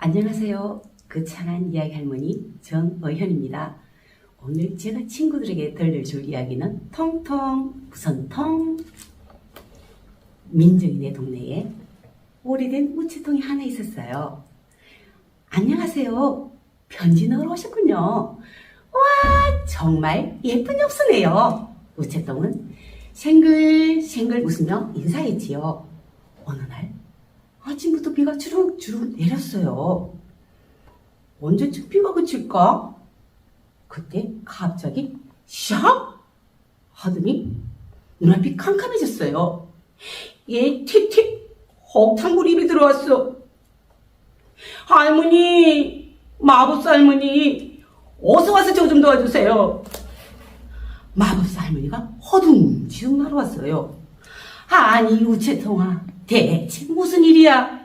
안녕하세요. 그 찬한 이야기 할머니 정어현입니다. 오늘 제가 친구들에게 들려줄 이야기는 통통 무슨 통 민정이네 동네에 오래된 우체통이 하나 있었어요. 안녕하세요. 편지 넣으러 오셨군요. 와 정말 예쁜 엽서네요. 우체통은 생글생글 웃으며 인사했지요. 어느 날 아침부터 비가 주룩주룩 내렸어요. 언제쯤 비가 그칠까? 그때 갑자기 샥 하더니 눈앞이 캄캄해졌어요. 예, 틱틱 혹탕물 입이 들어왔어. 할머니, 마법사 할머니, 어서 와서 저 좀 도와주세요. 마법사 할머니가 허둥지둥 날아왔어요. 아니 우체통아 대체 무슨 일이야?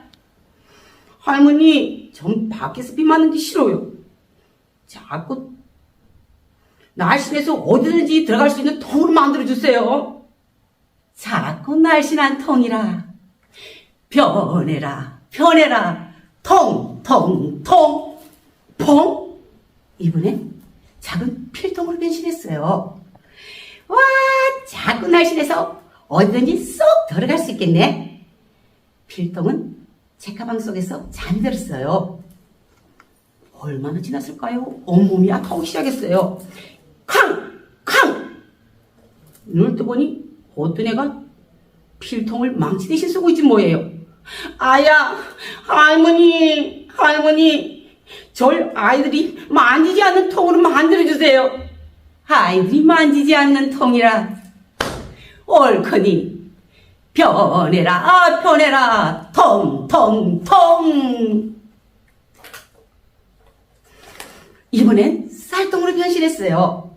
할머니 전 밖에서 비 맞는 게 싫어요. 자꾸 날씬해서 어디든지 들어갈 수 있는 통으로 만들어주세요. 자꾸 날씬한 통이라 변해라 변해라 통 통 통 퐁 이번엔 작은 필통으로 변신했어요. 와 자꾸 날씬해서 어디든지 쏙 들어갈 수 있겠네. 필통은 제 가방 속에서 잠이 들었어요. 얼마나 지났을까요? 온몸이 아파오기 시작했어요. 쾅! 쾅! 눈을 떠보니 어떤 애가 필통을 망치 대신 쓰고 있지 뭐예요. 아야, 할머니, 할머니, 절 아이들이 만지지 않는 통으로 만들어주세요. 아이들이 만지지 않는 통이라 옳거니 변해라 아 변해라. 통통통 이번엔 쌀통으로 변신했어요.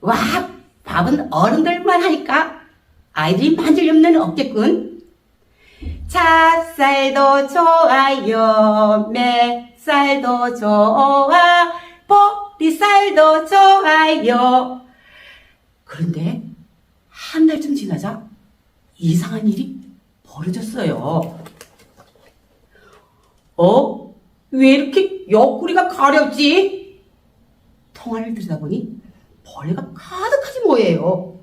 와 밥은 어른들만 하니까 아이들이 만지려면 없겠군. 찹쌀도 좋아요. 맵쌀도 좋아. 보리쌀도 좋아요. 그런데 한 지나자 이상한 일이 벌어졌어요. 어? 왜 이렇게 옆구리가 가렵지? 통화를 들여다보니 벌레가 가득하지 뭐예요.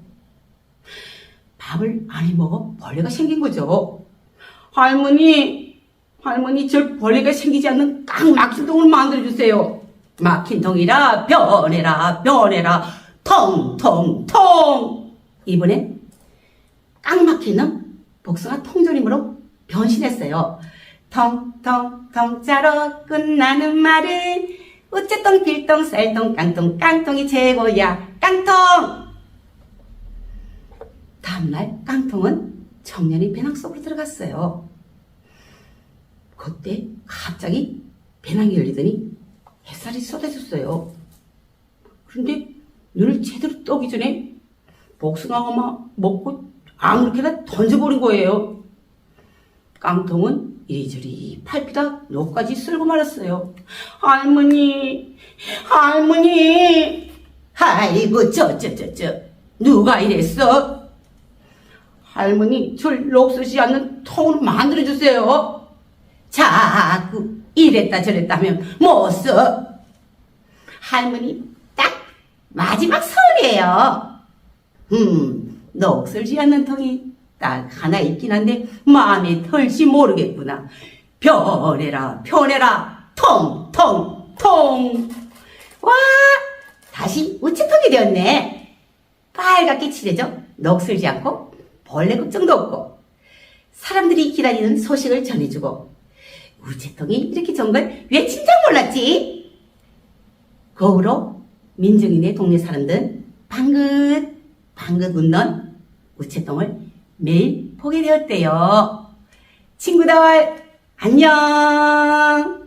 밥을 안 해먹어 벌레가 생긴 거죠. 할머니, 할머니 저 벌레가 생기지 않는 딱 막힌 통을 만들어주세요. 막힌 통이라 변해라 변해라 통통통 이번엔 깡 막히는 복숭아 통조림으로 변신했어요. 통통통 짜로 끝나는 말은 우체통 필통 쌀통 깡통 깡통이 최고야 깡통 다음날 깡통은 청년이 배낭 속으로 들어갔어요. 그때 갑자기 배낭이 열리더니 햇살이 쏟아졌어요. 그런데 눈을 제대로 떠기 전에 복숭아가 막 먹고 아무렇게나 던져버린 거예요. 깡통은 이리저리 팔피다 녹까지 쓸고 말았어요. 할머니, 할머니, 아이고 저저저저 누가 이랬어? 할머니 절 녹슬지 않는 통으로 만들어주세요. 자꾸 이랬다 저랬다면 못 써. 할머니 딱 마지막 선이에요. 음, 녹슬지 않는 통이 딱 하나 있긴 한데 마음에 털지 모르겠구나. 변해라, 변해라, 통, 통, 통. 와, 다시 우체통이 되었네. 빨갛게 칠해져 녹슬지 않고 벌레 걱정도 없고 사람들이 기다리는 소식을 전해주고 우체통이 이렇게 좋은 걸왜 진작 몰랐지? 그 후로 민정이네 동네 사람들은 방긋 방긋 웃는 우체통을 매일 보게 되었대요. 친구들 안녕.